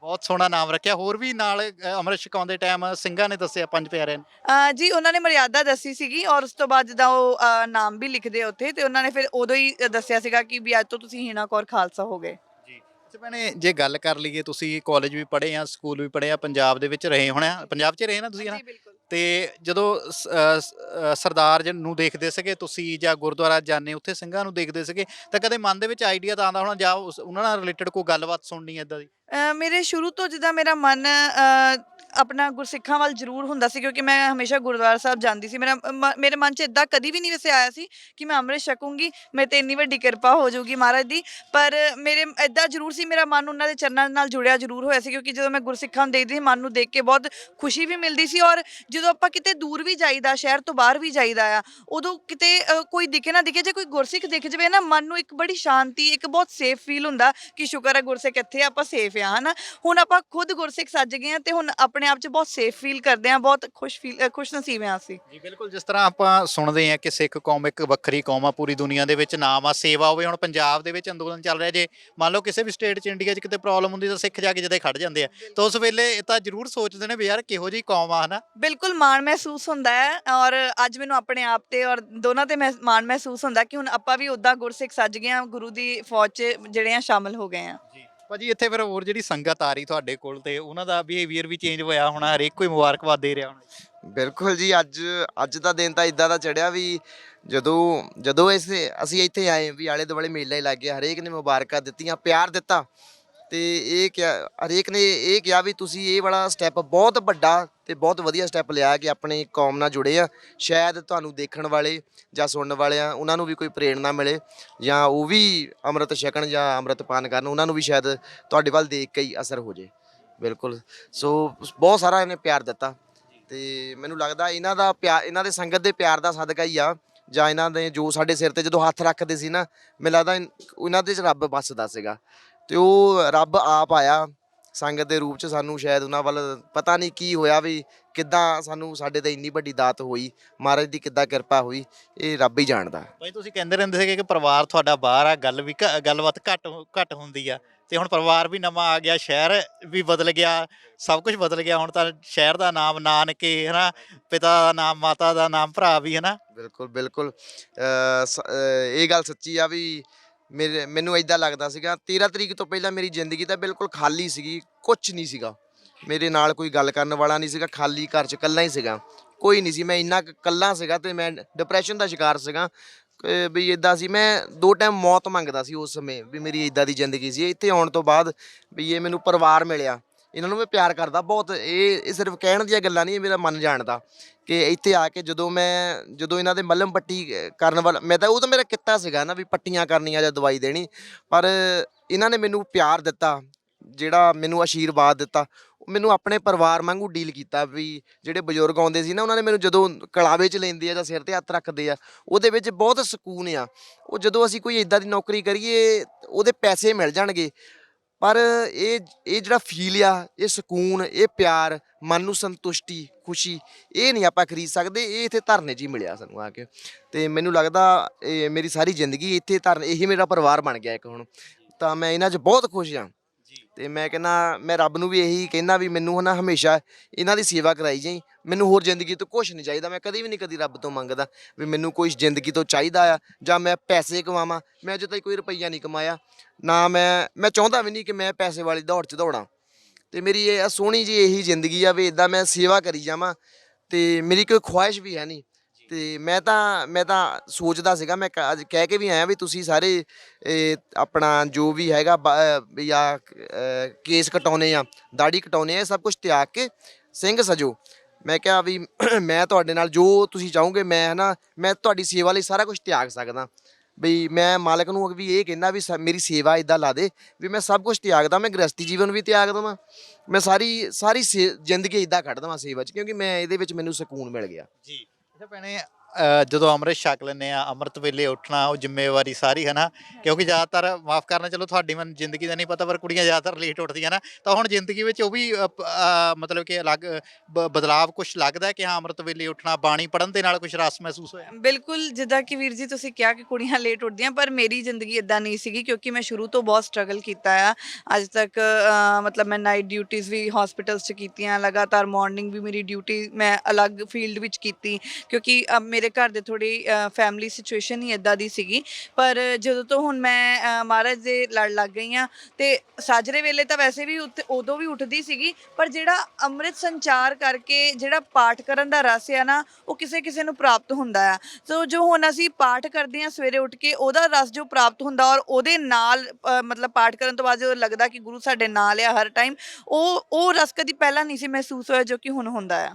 ਬਹੁਤ ਸੋਹਣਾ ਨਾਮ ਰੱਖਿਆ। ਹੋਰ ਵੀ ਨਾਲ ਅ, ਅੰਮ੍ਰਿਤ ਛਕਾਉਂਦੇ ਟਾਈਮ ਸਿੰਘਾਂ ਨੇ ਦੱਸਿਆ ਪੰਜ ਪਿਆਰਿਆਂ ਨੇ। ਅਹ ਜੀ ਉਹਨਾਂ ਨੇ ਮਰਿਆਦਾ ਦੱਸੀ ਸੀਗੀ ਔਰ ਉਸ ਤੋਂ ਬਾਅਦ ਜਦੋਂ ਉਹ ਅਹ, ਨਾਮ ਵੀ ਲਿਖਦੇ ਉੱਥੇ ਤੇ ਉਹਨਾਂ ਨੇ ਫਿਰ ਉਦੋਂ ਹੀ ਦੱਸਿਆ ਸੀਗਾ ਕਿ ਵੀ ਅੱਜ ਤੋਂ ਤੁਸੀਂ ਹੀਨਾ ਕੌਰ ਖਾਲਸਾ ਹੋ ਗਏ। ਜੀ। ਅੱਛਾ ਭੈਣੇ ਜੇ ਗੱਲ ਕਰ ਲਈਏ ਤੁਸੀਂ ਕਾਲਜ ਵੀ ਪੜ੍ਹੇ ਆ ਸਕੂਲ ਵੀ ਪੜ੍ਹੇ ਆ ਪੰਜਾਬ ਦੇ ਵਿੱਚ ਰਹੇ ਹੋਣੇ ਆ। ਪੰਜਾਬ 'ਚ ਰਹੇ ਨਾ ਤੁਸੀਂ ਨਾ ਬਿਲਕੁਲ। ਤੇ ਜਦੋਂ ਸ- ਅ, ਸ- ਅ, ਸਰਦਾਰ ਜੀ ਨੂੰ ਦੇਖਦੇ ਸੀਗੇ ਤੁਸੀਂ ਜਾਂ ਗੁਰਦੁਆਰਾ ਜਾਂਦੇ ਉੱਥੇ ਸਿੰਘਾਂ ਨੂੰ ਦੇਖਦੇ ਸੀਗੇ ਤਾਂ ਕਦੇ ਮਨ ਦੇ ਵਿੱਚ ਆਈਡੀਆ ਤਾਂ ਆਉਂਦਾ ਹੋਣਾ ਜਾਂ ਉਸ- ਉਹਨਾਂ ਨਾਲ ਰਿਲੇਟਡ ਕੋਈ ਗੱਲਬਾਤ ਸੁਣਨੀ ਐਦਾਂ ਦੀ? ਅਹ ਮੇਰੇ ਸ਼ੁਰੂ ਤੋਂ ਜਿੱਦਾਂ ਮੇਰਾ ਮਨ ਅਹ, ਆਪਣਾ ਗੁਰਸਿੱਖਾਂ ਵੱਲ ਜ਼ਰੂਰ ਹੁੰਦਾ ਸੀ ਕਿਉਂਕਿ ਮੈਂ ਹਮੇਸ਼ਾ ਗੁਰਦੁਆਰਾ ਸਾਹਿਬ ਜਾਂਦੀ ਸੀ। ਮੇਰਾ ਮ- ਮੇਰੇ ਮਨ 'ਚ ਇਦਾਂ ਕਦੀ ਵੀ ਨਹੀਂ ਵੈਸੇ ਆਇਆ ਸੀ ਕਿ ਮੈਂ ਅੰਮ੍ਰਿਤ ਛਕੂੰਗੀ ਮੇਰੇ ਤੇ ਇੰਨੀ ਵੱਡੀ ਕਿਰਪਾ ਹੋ ਜਾਊਗੀ ਮਹਾਰਾਜ ਦੀ। ਪਰ ਮੇਰੇ ਇਦਾਂ ਜ਼ਰੂਰ ਸੀ ਮੇਰਾ ਮਨ ਉਹਨਾਂ ਦੇ ਚਰਨਾਂ ਨਾਲ ਜੁੜਿਆ ਜ਼ਰੂਰ ਹੋਇਆ ਸੀ ਕਿਉਂਕਿ ਜਦੋਂ ਮੈਂ ਗੁਰਸਿੱਖਾਂ ਨੂੰ ਦੇਖਦੀ ਸੀ ਮਨ ਨੂੰ ਦੇਖ ਕੇ ਬਹੁਤ ਖੁਸ਼ੀ ਵੀ ਮਿਲਦੀ ਸੀ ਔਰ ਜਦੋਂ ਆਪਾਂ ਕਿਤੇ ਦੂਰ ਵੀ ਜਾਈਦਾ ਸ਼ਹਿਰ ਤੋਂ ਬਾਹਰ ਵੀ ਜਾਈਦਾ ਆ ਉਦੋਂ ਕਿਤੇ ਅ, ਕੋਈ ਦਿਖੇ ਨਾ ਦਿਖੇ ਜੇ ਕੋਈ ਗੁਰਸਿੱਖ ਦਿਖ ਜਵੇ ਨਾ ਮਨ ਨੂੰ ਇੱਕ ਬੜੀ ਸ਼ਾਂਤੀ ਇੱਕ ਬਹੁਤ ਸੇਫ ਫੀਲ ਹੁੰਦਾ ਕਿ ਸ਼ੁਕਰ ਹੈ ਗੁਰਸਿੱਖ ਇੱਥੇ ਆ, ਆਪਾਂ ਸੇਫ ਪਿਆ ਹਨਾ? ਹੁਣ ਆਪਾਂ ਖੁਦ ਗੁਰਸਿੱਖ ਸੱਜ ਗਏ ਆ ਤੇ ਹੁਣ ਆਪਣੇ ਆਪ 'ਚ ਬਹੁਤ ਸੇਫ ਫੀਲ ਕਰਦੇ ਆ ਬਹੁਤ ਖੁਸ਼ ਫੀਲ ਖੁਸ਼ ਨਸੀਬ ਆ ਅਸੀਂ। ਜੀ ਬਿਲਕੁਲ ਜਿਸ ਤਰ੍ਹਾਂ ਆਪਾਂ ਸੁਣਦੇ ਹਾਂ ਕਿ ਸਿੱਖ ਕੌਮ ਇੱਕ ਵੱਖਰੀ ਕੌਮ ਆ ਪੂਰੀ ਦੁਨੀਆ ਦੇ ਵਿੱਚ ਨਾਮ ਆ ਸੇਵਾ ਹੋਵੇ ਹੁਣ ਪੰਜਾਬ ਦੇ ਵਿੱਚ ਅੰਦੋਲਨ ਚੱਲ ਰਿਹਾ ਜੇ ਮੰਨ ਲਓ ਕਿਸੇ ਵੀ ਸਟੇਟ 'ਚ ਇੰਡੀਆ 'ਚ ਕਿਤੇ ਪ੍ਰੋਬਲਮ ਹੁੰਦੀ ਤਾਂ ਸਿੱਖ ਜਾ ਕੇ ਜਦੇ ਖੜ ਜਾਂਦੇ ਆ। ਤਾਂ ਉਸ ਵੇਲੇ ਇਹ ਤਾਂ ਜ਼ਰੂਰ ਸੋਚਦੇ ਨੇ ਵੀ ਯਾਰ ਕਿਹੋ ਜਿਹੀ ਕੌਮ ਆ ਹਨਾ? ਬਿਲਕੁਲ ਮਾਣ ਮਹਿਸੂਸ ਹੁੰਦਾ ਹੈ ਔਰ ਅੱਜ ਮੈਨੂੰ ਆਪਣੇ ਆਪ ਤੇ ਔਰ ਦੋਨਾਂ ਤੇ ਮਾਣ ਮਹਿਸੂਸ ਹੁੰਦਾ ਕਿ ਹੁਣ ਆਪਾਂ ਵੀ ਉਦਾਂ ਗੁਰਸਿੱਖ ਸੱਜ ਗਏ ਆ ਗੁਰੂ ਦੀ ਫੌਜ 'ਚ ਜਿਹੜੇ ਆ ਸ਼ਾਮਲ ਹੋ ਗਏ ਆ ਜੀ। ਭਾਜੀ, ਇੱਥੇ ਫਿਰ ਹੋਰ ਜਿਹੜੀ ਸੰਗਤ ਆ ਰਹੀ ਤੁਹਾਡੇ ਕੋਲ ਤੇ ਉਹਨਾਂ ਦਾ ਬਿਹੇਵੀਅਰ ਵੀ ਚੇਂਜ ਹੋਇਆ ਹੋਣਾ, ਹਰੇਕ ਕੋਈ ਮੁਬਾਰਕਬਾਦ ਦੇ ਰਿਹਾ ਹੋਣਾ ਬਿਲਕੁਲ ਜੀ, ਅੱਜ ਅੱਜ ਦਾ ਦਿਨ ਤਾਂ ਇਦਾਂ ਦਾ ਚੜਿਆ ਵੀ ਜਦੋਂ ਜਦੋਂ ਇਸ, ਅਸੀਂ ਇੱਥੇ ਆਏ ਵੀ ਆਲੇ ਦੁਆਲੇ ਮੇਲਾ ਹੀ ਲੱਗ ਗਿਆ, ਹਰੇਕ ਨੇ ਮੁਬਾਰਕਾਂ ਦਿੱਤੀਆਂ, ਪਿਆਰ ਦਿੱਤਾ। ਤੇ ਇਹ ਕਿਹਾ ਹਰੇਕ ਨੇ ਇਹ ਕਿਹਾ ਵੀ ਤੁਸੀਂ ਇਹ ਵਾਲਾ ਸਟੈਪ ਬਹੁਤ ਵੱਡਾ ਤੇ ਬਹੁਤ ਵਧੀਆ ਸਟੈਪ ਲਿਆ ਕਿ ਆਪਣੇ ਕੌਮ ਨਾਲ ਜੁੜੇ ਆ। ਸ਼ਾਇਦ ਤੁਹਾਨੂੰ ਦੇਖਣ ਵਾਲੇ ਜਾਂ ਸੁਣਨ ਵਾਲਿਆਂ ਉਹਨਾਂ ਨੂੰ ਵੀ ਕੋਈ ਪ੍ਰੇਰਣਾ ਮਿਲੇ ਜਾਂ ਉਹ ਵੀ ਅੰਮ੍ਰਿਤ ਛਕਣ ਜਾਂ ਅੰਮ੍ਰਿਤ ਪਾਨ ਕਰਨ, ਉਹਨਾਂ ਨੂੰ ਵੀ ਸ਼ਾਇਦ ਤੁਹਾਡੇ ਵੱਲ ਦੇਖ ਕੇ ਹੀ ਅਸਰ ਹੋ ਜੇ। ਬਿਲਕੁਲ। ਸੋ, ਬਹੁਤ ਸਾਰਾ ਇਹਨੇ ਪਿਆਰ ਦਿੱਤਾ ਤੇ ਮੈਨੂੰ ਲੱਗਦਾ ਇਹਨਾਂ ਦਾ ਪਿਆਰ ਇਹਨਾਂ ਦੇ ਸੰਗਤ ਦੇ ਪਿਆਰ ਦਾ ਸਦਕਾ ਹੀ ਆ ਜਾਂ ਇਹਨਾਂ ਦੇ ਜੋ ਸਾਡੇ ਸਿਰ ਤੇ ਜਦੋਂ ਹੱਥ ਰੱਖਦੇ ਸੀ ਨਾ, ਮੈਨੂੰ ਲੱਗਦਾ ਇਨ- ਉਹਨਾਂ ਦੇ ਚ ਰੱਬ ਵੱਸਦਾ ਸੀਗਾ। ਤੇ ਉਹ ਰੱਬ ਆਪ ਆਇਆ ਸੰਗਤ ਦੇ ਰੂਪ ਚ ਸਾਨੂੰ ਸ਼ਾਇਦ ਉਹਨਾਂ ਵੱਲ ਪਤਾ ਨਹੀਂ ਕੀ ਹੋਇਆ ਵੀ ਕਿੱਦਾਂ ਸਾਨੂੰ ਸਾਡੇ ਤੇ ਇੰਨੀ ਵੱਡੀ ਦਾਤ ਹੋਈ ਮਹਾਰਾਜ ਦੀ ਕਿੱਦਾਂ ਕਿਰਪਾ ਹੋਈ ਇਹ ਰੱਬ ਹੀ ਜਾਣਦਾ। ਭਾਈ ਤੁਸੀਂ ਕਹਿੰਦੇ ਰਹਿੰਦੇ ਸੀਗੇ ਕਿ ਪਰਿਵਾਰ ਤੁਹਾਡਾ ਬਾਹਰ ਆ ਗੱਲ ਵੀ ਘ- ਗੱਲਬਾਤ ਘੱਟ ਘੱਟ ਹੁੰਦੀ ਆ। ਤੇ ਹੁਣ ਪਰਿਵਾਰ ਵੀ ਨਵਾਂ ਆ ਗਿਆ ਸ਼ਹਿਰ ਵੀ ਬਦਲ ਗਿਆ ਸਭ ਕੁਝ ਬਦਲ ਗਿਆ ਹੁਣ ਤਾਂ ਸ਼ਹਿਰ ਦਾ ਨਾਮ ਨਾਨਕੇ ਹਨਾ ਪਿਤਾ ਦਾ ਨਾਮ ਮਾਤਾ ਦਾ ਨਾਮ ਭਰਾ ਵੀ ਹਨਾ। ਬਿਲਕੁਲ ਬਿਲਕੁਲ। ਅਹ ਸ- ਅਹ ਇਹ ਗੱਲ ਸੱਚੀ ਆ ਵੀ ਮੇਰੇ, ਮੈਨੂੰ ਇਦਾਂ ਲੱਗਦਾ ਸੀਗਾ 13 ਤਰੀਕ ਤੋਂ ਪਹਿਲਾਂ ਮੇਰੀ ਜ਼ਿੰਦਗੀ ਤਾਂ ਬਿਲਕੁਲ ਖਾਲੀ ਸੀਗੀ ਕੁਝ ਨਹੀਂ ਸੀਗਾ। ਮੇਰੇ ਨਾਲ ਕੋਈ ਗੱਲ ਕਰਨ ਵਾਲਾ ਨਹੀਂ ਸੀਗਾ, ਖਾਲੀ ਘਰ 'ਚ ਇਕੱਲਾ ਹੀ ਸੀਗਾ। ਕੋਈ ਨਹੀਂ ਸੀ, ਮੈਂ ਇੰਨਾ ਕੁ ਇਕੱਲਾ ਸੀਗਾ ਤੇ ਮੈਂ ਡਿਪਰੈਸ਼ਨ ਦਾ ਸ਼ਿਕਾਰ ਸੀਗਾ, ਕਿ ਵੀ ਇਦਾਂ ਸੀ, ਮੈਂ ਦੋ ਟਾਈਮ ਮੌਤ ਮੰਗਦਾ ਸੀ ਉਸ ਸਮੇਂ, ਵੀ ਮੇਰੀ ਇਦਾਂ ਦੀ ਜ਼ਿੰਦਗੀ ਸੀ। ਇੱਥੇ ਆਉਣ ਤੋਂ ਬਾਅਦ ਵੀ ਇਹ ਮੈਨੂੰ ਪਰਿਵਾਰ ਮਿਲਿਆ। ਇਹਨਾਂ ਨੂੰ ਮੈਂ ਪਿਆਰ ਕਰਦਾ ਬਹੁਤ। ਇਹ ਇਹ ਸਿਰਫ ਕਹਿਣ ਦੀਆਂ ਗੱਲਾਂ ਨਹੀਂ, ਇਹ ਮੇਰਾ ਮਨ ਜਾਣਦਾ ਕਿ ਇੱਥੇ ਆ ਕੇ ਜਦੋਂ ਮੈਂ, ਜਦੋਂ ਇਹਨਾਂ ਦੇ ਮੱਲਮ ਪੱਟੀ ਕਰਨ ਵਾਲਾ, ਮੈਂ ਤਾਂ, ਉਹ ਤਾਂ ਮੇਰਾ ਕਿੱਤਾ ਸੀਗਾ ਨਾ ਵੀ ਪੱਟੀਆਂ ਕਰਨੀਆਂ ਜਾਂ ਦਵਾਈ ਦੇਣੀ, ਪਰ ਇਹਨਾਂ ਨੇ ਮੈਨੂੰ ਪਿਆਰ ਦਿੱਤਾ, ਜਿਹੜਾ ਮੈਨੂੰ ਆਸ਼ੀਰਵਾਦ ਦਿੱਤਾ, ਉਹ ਮੈਨੂੰ ਆਪਣੇ ਪਰਿਵਾਰ ਵਾਂਗੂ ਡੀਲ ਕੀਤਾ ਵੀ ਜਿਹੜੇ ਬਜ਼ੁਰਗ ਆਉਂਦੇ ਸੀ ਨਾ, ਉਹਨਾਂ ਨੇ ਮੈਨੂੰ ਜਦੋਂ ਕਲਾਵੇ 'ਚ ਲੈਂਦੇ ਆ ਜਾਂ ਸਿਰ ਤੇ ਹੱਥ ਰੱਖਦੇ ਆ, ਉਹਦੇ ਵਿੱਚ ਬਹੁਤ ਸਕੂਨ ਆ। ਉਹ ਜਦੋਂ ਅਸੀਂ ਕੋਈ ਇਦਾਂ ਦੀ ਨੌਕਰੀ ਕਰੀਏ, ਉਹਦੇ ਪੈਸੇ ਮਿਲ ਜਾਣਗੇ। ਪਰ ਇਹ ਇਹ ਜਿਹੜਾ ਫੀਲ ਆ, ਇਹ ਸਕੂਨ, ਇਹ ਪਿਆਰ, ਮਨ ਨੂੰ ਸੰਤੁਸ਼ਟੀ, ਖੁਸ਼ੀ, ਇਹ ਨਹੀਂ ਆਪਾਂ ਖਰੀਦ ਸਕਦੇ, ਇਹ ਇੱਥੇ ਧਰਨੇ 'ਚ ਹੀ ਮਿਲਿਆ ਸਾਨੂੰ ਆ ਕੇ। ਤੇ ਮੈਨੂੰ ਲੱਗਦਾ ਇਹ ਮੇਰੀ ਸਾਰੀ ਜ਼ਿੰਦਗੀ ਇੱਥੇ ਧਰਨ, ਇਹੀ ਮੇਰਾ ਪਰਿਵਾਰ ਬਣ ਗਿਆ ਇੱਕ ਹੁਣ। ਤਾਂ ਮੈਂ ਇਹਨਾਂ 'ਚ ਬਹੁਤ ਖੁਸ਼ ਹਾਂ। ਤੇ ਮੈਂ ਕਹਿੰਦਾ, ਮੈਂ ਰੱਬ ਨੂੰ ਵੀ ਇਹੀ ਕਹਿੰਦਾ ਵੀ ਮੈਨੂੰ ਹਨਾ ਹਮੇਸ਼ਾ ਇਹਨਾਂ ਦੀ ਸੇਵਾ ਕਰਾਈ ਜਾਈ, ਮੈਨੂੰ ਹੋਰ ਜ਼ਿੰਦਗੀ ਤੋਂ ਕੁਝ ਨਹੀਂ ਚਾਹੀਦਾ, ਮੈਂ ਕਦੇ ਵੀ ਨਹੀਂ ਕਦੀ ਰੱਬ ਤੋਂ ਮੰਗਦਾ ਵੀ ਮੈਨੂੰ ਕੋਈ ਜ਼ਿੰਦਗੀ ਤੋਂ ਚਾਹੀਦਾ ਆ, ਜਾਂ ਮੈਂ ਪੈਸੇ ਕਮਾਵਾਂ, ਮੈਂ ਅਜੇ ਤੱਕ ਕੋਈ ਰੁਪਈਆ ਨਹੀਂ ਕਮਾਇਆ, ਨਾ ਮੈਂ ਮੈਂ ਚਾਹੁੰਦਾ ਵੀ ਨਹੀਂ ਕਿ ਮੈਂ ਪੈਸੇ ਵਾਲੀ ਦੌੜ 'ਚ ਦੌੜਾਂ। ਤੇ ਮੇਰੀ ਇਹ ਸੋਹਣੀ ਜੀ ਇਹੀ ਜ਼ਿੰਦਗੀ ਆ ਵੀ ਇਦਾਂ ਮੈਂ ਸੇਵਾ ਕਰੀ ਜਾਵਾਂ, ਤੇ ਮੇਰੀ ਕੋਈ ਖੁਆਇਸ਼ ਵੀ ਹੈ ਨਹੀਂ। ਤੇ ਮੈਂ ਤਾਂ ਮੈਂ ਤਾਂ ਸੋਚਦਾ ਸੀਗਾ, ਮੈਂ ਕ- ਅੱਜ ਕਹਿ ਕੇ ਵੀ ਆਇਆ ਵੀ ਤੁਸੀਂ ਸਾਰੇ, ਇਹ ਆਪਣਾ ਜੋ ਵੀ ਹੈਗਾ ਬ- ਅਹ ਵੀ ਆ ਅਹ, ਕੇਸ ਕਟਾਉਨੇ ਆ ਦਾੜੀ ਕਟਾਉਨੇ ਆ, ਇਹ ਸਭ ਕੁਝ ਤਿਆਗ ਕੇ ਸਿੰਘ ਸਜੋ। ਮੈਂ ਕਿਹਾ ਵੀ ਮੈਂ ਤੁਹਾਡੇ ਨਾਲ ਜੋ ਤੁਸੀਂ ਚਾਹੋਗੇ, ਮੈਂ ਹਨਾ, ਮੈਂ ਤੁਹਾਡੀ ਸੇਵਾ ਲਈ ਸਾਰਾ ਕੁਝ ਤਿਆਗ ਸਕਦਾ। ਵੀ ਮੈਂ ਮਾਲਕ ਨੂੰ ਵੀ ਇਹ ਕਹਿੰਦਾ ਵੀ ਸ- ਮੇਰੀ ਸੇਵਾ ਇਦਾਂ ਲਾ ਦੇ ਵੀ ਮੈਂ ਸਭ ਕੁਝ ਤਿਆਗਦਾ, ਮੈਂ ਗ੍ਰਸਤੀ ਜੀਵਨ ਵੀ ਤਿਆਗ ਦੇਵਾਂ, ਮੈਂ ਸਾਰੀ ਸਾਰੀ ਸੇ- ਜ਼ਿੰਦਗੀ ਇਦਾਂ ਕੱਢ ਦੇਵਾਂ ਸੇਵਾ 'ਚ, ਕਿਉਂਕਿ ਮੈਂ ਇਹਦੇ ਵਿੱਚ ਮੈਨੂੰ ਸਕੂਨ ਮਿਲ ਗਿਆ। ਜੀ। ਪੈਣੇ ਭੈਣੇ ਅ, ਜਦੋਂ ਅੰਮ੍ਰਿਤ ਛਕ ਲੈਂਦੇ ਆ ਅੰਮ੍ਰਿਤ ਵੇਲੇ ਉੱਠਣਾ ਉਹ ਜ਼ਿੰਮੇਵਾਰੀ ਸਾਰੀ ਹੈ ਨਾ ਕਿਉਂਕਿ ਜ਼ਿਆਦਾਤਰ ਮਾਫ ਕਰਨਾ ਚਲੋ ਤੁਹਾਡੀ ਮਨ ਜ਼ਿੰਦਗੀ ਦਾ ਨਹੀਂ ਪਤਾ ਪਰ ਕੁੜੀਆਂ ਜ਼ਿਆਦਾਤਰ ਲੇਟ ਉੱਠਦੀਆਂ ਨਾ ਤਾਂ ਹੁਣ ਜ਼ਿੰਦਗੀ ਵਿੱਚ ਉਹ ਵੀ ਅ, ਪ- ਅ, ਮਤਲਬ ਕਿ ਅਲੱਗ ਬ- ਬਦਲਾਵ ਕੁਝ ਲੱਗਦਾ ਹੈ ਕਿ ਹਾਂ ਅੰਮ੍ਰਿਤ ਵੇਲੇ ਉੱਠਣਾ ਬਾਣੀ ਪੜਨ ਦੇ ਨਾਲ ਕੁਝ ਰਸ ਮਹਿਸੂਸ ਹੋਇਆ? ਬਿਲਕੁਲ ਜਿੱਦਾਂ ਕਿ ਵੀਰ ਜੀ ਤੁਸੀਂ ਕਿਹਾ ਕਿ ਕੁੜੀਆਂ ਲੇਟ ਉੱਠਦੀਆਂ ਪਰ ਮੇਰੀ ਜ਼ਿੰਦਗੀ ਇਦਾਂ ਨਹੀਂ ਸੀਗੀ ਕਿਉਂਕਿ ਮੈਂ ਸ਼ੁਰੂ ਤੋਂ ਬਹੁਤ ਸਟਰਗਲ ਕੀਤਾ ਆ। ਅੱਜ ਤੱਕ ਮਤਲਬ ਮੈਂ ਨਾਈਟ ਡਿਊਟੀਆਂ ਵੀ ਹਸਪੀਟਲਸ 'ਚ ਕੀਤੀਆਂ ਲਗਾਤਾਰ ਮਾਰਨਿੰਗ ਵੀ ਮੇਰੀ ਡਿਊਟੀ ਮੈਂ ਅਲੱਗ ਫੀਲਡ ਵਿੱਚ ਕੀਤੀ ਕਿਉਂਕਿ ਅ, ਮੇਰੇ ਘਰ ਦੇ ਥੋੜੀ ਫੈਮਿਲੀ ਸਿਚੁਏਸ਼ਨ ਹੀ ਇਦਾਂ ਦੀ ਸੀਗੀ। ਪਰ ਜਦੋਂ ਤੋਂ ਹੁਣ ਮੈਂ ਮਹਾਰਾਜ ਦੇ ਲੜ ਲੱਗ ਗਈ ਆ ਤੇ ਸਾਜਰੇ ਵੇਲੇ ਤਾਂ ਵੈਸੇ ਵੀ ਉੱਥੇ ਉਦੋਂ ਵੀ ਉੱਠਦੀ ਸੀਗੀ, ਪਰ ਜਿਹੜਾ ਅੰਮ੍ਰਿਤ ਸੰਚਾਰ ਕਰਕੇ ਜਿਹੜਾ ਪਾਠ ਕਰਨ ਦਾ ਰਸ ਆ ਨਾ, ਉਹ ਕਿਸੇ ਕਿਸੇ ਨੂੰ ਪ੍ਰਾਪਤ ਹੁੰਦਾ ਆ। ਸੋ ਜੋ ਹੁਣ ਅਸੀਂ ਪਾਠ ਕਰਦੇ ਆ ਸਵੇਰੇ ਉੱਠ ਕੇ, ਉਹਦਾ ਰਸ ਜੋ ਪ੍ਰਾਪਤ ਹੁੰਦਾ ਔਰ ਉਹਦੇ ਨਾਲ ਮਤਲਬ ਪਾਠ ਕਰਨ ਤੋਂ ਬਾਅਦ ਜੋ ਲੱਗਦਾ ਕਿ ਗੁਰੂ ਸਾਡੇ ਨਾਲ ਆ ਹਰ ਟਾਈਮ ਉਹ ਉਹ ਰਸ ਕਦੀ ਪਹਿਲਾਂ ਨਹੀਂ ਸੀ ਮਹਿਸੂਸ ਹੋਇਆ ਜੋ ਕਿ ਹੁਣ ਹੁੰਦਾ ਆ।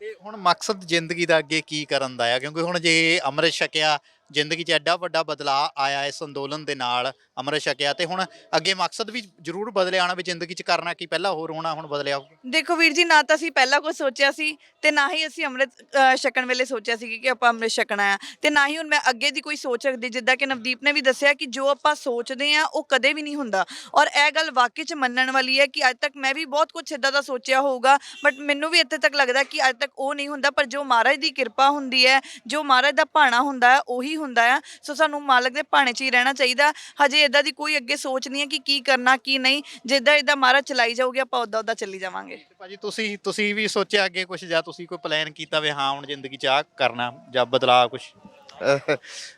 ਤੇ ਹੁਣ ਮਕਸਦ ਜ਼ਿੰਦਗੀ ਦਾ ਅੱਗੇ ਕੀ ਕਰਨ ਦਾ ਆ? ਕਿਉਂਕਿ ਹੁਣ ਜੇ ਅੰਮ੍ਰਿਤ ਛਕਿਆ ਜ਼ਿੰਦਗੀ 'ਚ ਐਡਾ ਵੱਡਾ ਬਦਲਾਅ ਆਇਆ ਇਸ ਅੰਦੋਲਨ ਦੇ ਨਾਲ ਅੰਮ੍ਰਿਤ ਛਕਿਆ ਤੇ ਹੁਣ ਅੱਗੇ ਮਕਸਦ ਵੀ ਜ਼ਰੂਰ ਬਦਲਿਆ ਆਣਾ ਵੀ ਜ਼ਿੰਦਗੀ 'ਚ ਕਰਨਾ ਕੀ ਪਹਿਲਾਂ ਹੋਰ ਹੋਣਾ ਹੁਣ ਬਦਲਿਆ ਹੋਊਗਾ ਦੇਖੋ ਵੀਰ ਜੀ ਨਾ ਤਾਂ ਅਸੀਂ ਪਹਿਲਾਂ ਕੁਝ ਸੋਚਿਆ ਸੀ ਤੇ ਨਾ ਹੀ ਅਸੀਂ ਅੰਮ੍ਰਿਤ ਅ, ਛਕਣ ਵੇਲੇ ਸੋਚਿਆ ਸੀ ਕਿ ਆਪਾਂ ਅੰਮ੍ਰਿਤ ਛਕਣਾ ਆ ਤੇ ਨਾ ਹੀ ਹੁਣ ਮੈਂ ਅੱਗੇ ਦੀ ਕੋਈ ਸੋਚ ਰੱਖਦੀ ਜਿੱਦਾਂ ਕਿ ਨਵਦੀਪ ਨੇ ਵੀ ਦੱਸਿਆ ਕਿ ਜੋ ਆਪਾਂ ਸੋਚਦੇ ਆ ਉਹ ਕਦੇ ਵੀ ਨਹੀਂ ਹੁੰਦਾ। ਔਰ ਇਹ ਗੱਲ ਵਾਕਈ ਚ ਮੰਨਣ ਵਾਲੀ ਹੈ ਕਿ ਅੱਜ ਤੱਕ ਮੈਂ ਵੀ ਬਹੁਤ ਕੁਝ ਇਦਾਂ ਦਾ ਸੋਚਿਆ ਹੋਊਗਾ ਬਟ ਮੈਨੂੰ ਵੀ ਇੱਥੇ ਤੱਕ ਲੱਗਦਾ ਕਿ ਅੱਜ ਤੱਕ ਉਹ ਨਹੀਂ ਹੁੰਦਾ ਪਰ ਜੋ ਮਹਾਰਾਜ ਦੀ ਕਿਰਪਾ ਹੁੰਦੀ ਹੈ ਜੋ ਮਹਾਰਾਜ ਦਾ ਭਾਣਾ ਹੁੰਦਾ ਹੈ ਉਹੀ ਹੁੰਦਾ ਹੈ ਸੋ ਸਾਨੂੰ ਮਾਲਕ ਦੇ ਭਾਣੇ 'ਚ ਹੀ ਰਹਿਣਾ ਚਾਹੀਦਾ। ਹਜੇ ਇਦਾਂ ਦੀ ਕੋਈ ਅੱਗੇ ਸੋਚ ਨਹੀਂ ਹੈ ਕਿ ਕੀ ਕਰਨਾ ਕੀ ਨਹੀਂ। ਜਿੱਦਾਂ ਇਦਾਂ ਮਹਾਰਾਜ ਚਲਾਈ ਜਾਊਗੀ ਆਪਾਂ ਉਦਾਂ ਉਦਾਂ ਚੱਲੀ ਜਾਵਾਂਗੇ। ਭਾਜੀ ਤੁਸੀਂ ਤੁਸੀਂ ਵੀ ਸੋਚਿਆ ਅੱਗੇ ਕੁਝ ਜਾਂ ਤੁਸੀਂ ਕੋਈ ਪਲਾਨ ਕੀਤਾ ਵੀ ਹਾਂ ਹੁਣ ਜ਼ਿੰਦਗੀ 'ਚ ਆ ਕਰਨਾ ਜਾਂ ਬਦਲਾਅ ਕੁਝ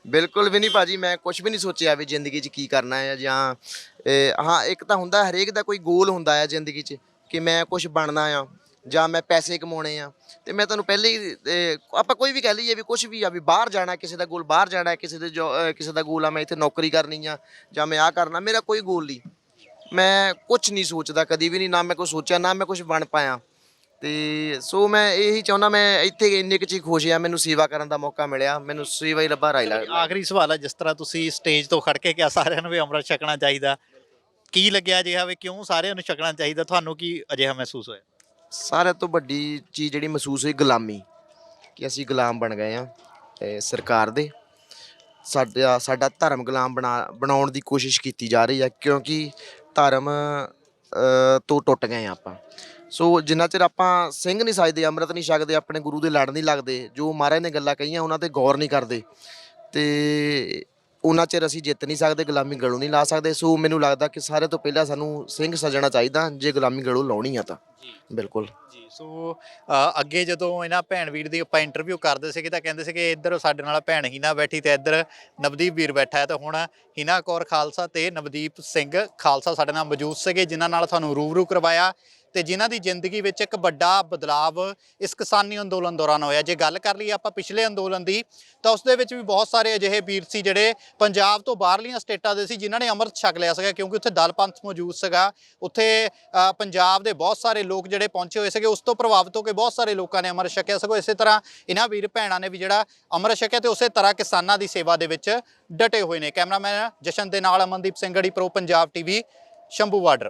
ਬਿਲਕੁਲ ਵੀ ਨਹੀਂ ਭਾਜੀ ਮੈਂ ਕੁਝ ਵੀ ਨਹੀਂ ਸੋਚਿਆ ਵੀ ਜ਼ਿੰਦਗੀ 'ਚ ਕੀ ਕਰਨਾ ਹੈ ਜਾਂ ਇਹ, ਹਾਂ ਇੱਕ ਤਾਂ ਹੁੰਦਾ ਹਰੇਕ ਦਾ ਕੋਈ ਗੋਲ ਹੁੰਦਾ ਹੈ ਜ਼ਿੰਦਗੀ 'ਚ ਕਿ ਮੈਂ ਕੁਝ ਬਣਨਾ ਆ। ਜਾਂ ਮੈਂ ਪੈਸੇ ਕਮਾਉਣੇ ਆ ਤੇ ਮੈਂ ਤੁਹਾਨੂੰ ਪਹਿਲੇ ਹੀ ਇਹ, ਆਪਾਂ ਕੋਈ ਵੀ ਕਹਿ ਲਈਏ ਵੀ ਕੁਝ ਵੀ ਆ ਵੀ ਬਾਹਰ ਜਾਣਾ ਕਿਸੇ ਦਾ ਗੋਲ ਬਾਹਰ ਜਾਣਾ ਕਿਸੇ ਦੇ ਜੋ- ਅਹ, ਕਿਸੇ ਦਾ ਗੋਲ ਆ ਮੈਂ ਇੱਥੇ ਨੌਕਰੀ ਕਰਨੀ ਆ ਜਾਂ ਮੈਂ ਆ ਕਰਨਾ ਮੇਰਾ ਕੋਈ ਗੋਲ ਨਹੀਂ। ਮੈਂ ਕੁਝ ਨਹੀਂ ਸੋਚਦਾ ਕਦੀ ਵੀ ਨਹੀਂ ਨਾ ਮੈਂ ਕੁਝ ਸੋਚਿਆ ਨਾ ਮੈਂ ਕੁਝ ਬਣ ਪਾਇਆ। ਤੇ ਸੋ ਮੈਂ ਇਹੀ ਚਾਹੁੰਦਾ ਮੈਂ ਇੱਥੇ ਇੰਨੇ ਕੁ ਚ ਖੁਸ਼ ਆ ਮੈਨੂੰ ਸੇਵਾ ਕਰਨ ਦਾ ਮੌਕਾ ਮਿਲਿਆ ਮੈਨੂੰ ਸੇਵਾ ਹੀ ਰੱਬਾ ਰਾਈ ਲੱਗਦਾ ਆਖਰੀ ਸਵਾਲ ਹੈ ਜਿਸ ਤਰ੍ਹਾਂ ਤੁਸੀਂ ਸਟੇਜ ਤੋਂ ਖੜ ਕੇ ਕਿਹਾ ਸਾਰਿਆਂ ਨੂੰ ਵੀ ਅੰਮ੍ਰਿਤ ਛਕਣਾ ਚਾਹੀਦਾ ਕੀ ਲੱਗਿਆ ਅਜਿਹਾ ਵੀ ਕਿਉਂ ਸਾਰਿਆਂ ਨੂੰ ਛਕਣਾ ਚਾਹੀਦਾ ਤੁਹਾਨੂੰ ਕੀ ਅਜਿਹਾ ਮਹਿਸੂਸ ਹੋਇਆ? ਸਾਰਿਆਂ ਤੋਂ ਵੱਡੀ ਚੀਜ਼ ਜਿਹੜੀ ਮਹਿਸੂਸ ਹੋਈ ਗੁਲਾਮੀ, ਕਿ ਅਸੀਂ ਗੁਲਾਮ ਬਣ ਗਏ ਆ ਸਰਕਾਰ ਦੇ। ਸਾਡਾ ਸਾਡਾ ਧਰਮ ਗੁਲਾਮ ਬਣਾ, ਬਣਾਉਣ ਦੀ ਕੋਸ਼ਿਸ਼ ਕੀਤੀ ਜਾ ਰਹੀ ਹੈ, ਕਿਉਂਕਿ ਧਰਮ ਤੋਂ ਟੁੱਟ ਗਏ ਆ ਆਪਾਂ। ਸੋ ਜਿੰਨਾ ਚਿਰ ਆਪਾਂ ਸਿੰਘ ਨਹੀਂ ਸਜਦੇ, ਅੰਮ੍ਰਿਤ ਨਹੀਂ ਛਕਦੇ, ਆਪਣੇ ਗੁਰੂ ਦੇ ਲੜ ਨਹੀਂ ਲੱਗਦੇ, ਜੋ ਮਹਾਰਾਜ ਨੇ ਗੱਲਾਂ ਕਹੀਆਂ, ਉਹਨਾਂ ਤੇ ਗੌਰ ਨਹੀਂ ਕਰਦੇ। ਤੇ ਉਹਨਾਂ ਚਿਰ ਅਸੀਂ ਜਿੱਤ ਨਹੀਂ ਸਕਦੇ ਗੁਲਾਮੀ ਗਲੋਂ ਨਹੀਂ ਲਾ ਸਕਦੇ। ਸੋ ਮੈਨੂੰ ਲੱਗਦਾ ਕਿ ਸਾਰੇ ਤੋਂ ਪਹਿਲਾਂ ਸਾਨੂੰ ਸਿੰਘ ਸਜਣਾ ਚਾਹੀਦਾ ਜੇ ਗੁਲਾਮੀ ਗਲੋਂ ਲਾਉਣੀ ਆ ਤਾਂ। ਬਿਲਕੁਲ। ਜੀ ਸੋ ਅ, ਅੱਗੇ ਜਦੋਂ ਇਹਨਾਂ ਭੈਣ ਵੀਰ ਦੀ ਆਪਾਂ ਇੰਟਰਵਿਊ ਕਰਦੇ ਸੀਗੇ ਤਾਂ ਕਹਿੰਦੇ ਸੀਗੇ ਇੱਧਰ ਸਾਡੇ ਨਾਲ ਭੈਣ ਹੀਨਾ ਬੈਠੀ ਤੇ ਇੱਧਰ ਨਵਦੀਪ ਵੀਰ ਬੈਠਾ ਹੈ। ਤਾਂ ਹੁਣ ਹੀਨਾ ਕੌਰ ਖਾਲਸਾ ਤੇ ਨਵਦੀਪ ਸਿੰਘ ਖਾਲਸਾ ਸਾਡੇ ਨਾਲ ਮੌਜੂਦ ਸੀਗੇ ਜਿਨ੍ਹਾਂ ਨਾਲ ਤੁਹਾਨੂੰ ਰੂਬਰੂ ਕਰਵਾਇਆ। ਤੇ ਜਿਨ੍ਹਾਂ ਦੀ ਜ਼ਿੰਦਗੀ ਵਿੱਚ ਇੱਕ ਵੱਡਾ ਬਦਲਾਵ ਇਸ ਕਿਸਾਨੀ ਅੰਦੋਲਨ ਦੌਰਾਨ ਹੋਇਆ। ਜੇ ਗੱਲ ਕਰ ਲਈਏ ਆਪਾਂ ਪਿਛਲੇ ਅੰਦੋਲਨ ਦੀ, ਤਾਂ ਉਸ ਦੇ ਵਿੱਚ ਵੀ ਬਹੁਤ ਸਾਰੇ ਅਜਿਹੇ ਵੀਰ ਸੀ ਜਿਹੜੇ ਪੰਜਾਬ ਤੋਂ ਬਾਹਰਲੀਆਂ ਸਟੇਟਾਂ ਦੇ ਸੀ, ਜਿਨ੍ਹਾਂ ਨੇ ਅੰਮ੍ਰਿਤ ਛਕ ਲਿਆ ਸੀਗਾ, ਕਿਉਂਕਿ ਉੱਥੇ ਦਲ ਪੰਥ ਮੌਜੂਦ ਸੀਗਾ। ਉੱਥੇ ਪੰਜਾਬ ਦੇ ਬਹੁਤ ਸਾਰੇ ਲੋਕ ਜਿਹੜੇ ਪਹੁੰਚੇ ਹੋਏ ਸੀਗੇ, ਉਸ ਤੋਂ ਪ੍ਰਭਾਵਿਤ ਹੋ ਕੇ ਬਹੁਤ ਸਾਰੇ ਲੋਕਾਂ ਨੇ ਅੰਮ੍ਰਿਤ ਛਕਿਆ ਸਗੋਂ। ਇਸੇ ਤਰ੍ਹਾਂ ਇਹਨਾਂ ਵੀਰ ਭੈਣਾਂ ਨੇ ਵੀ ਜਿਹੜਾ ਅੰਮ੍ਰਿਤ ਛਕਿਆ ਤੇ ਉਸੇ ਤਰ੍ਹਾਂ ਕਿਸਾਨਾਂ ਦੀ ਸੇਵਾ ਦੇ ਵਿੱਚ ਡਟੇ ਹੋਏ ਨੇ। ਕੈਮਰਾਮੈਨ ਜਸ਼ਨ ਦੇ ਨਾਲ Amandeep Singh Garhi pro Punjab TV Shambhu border.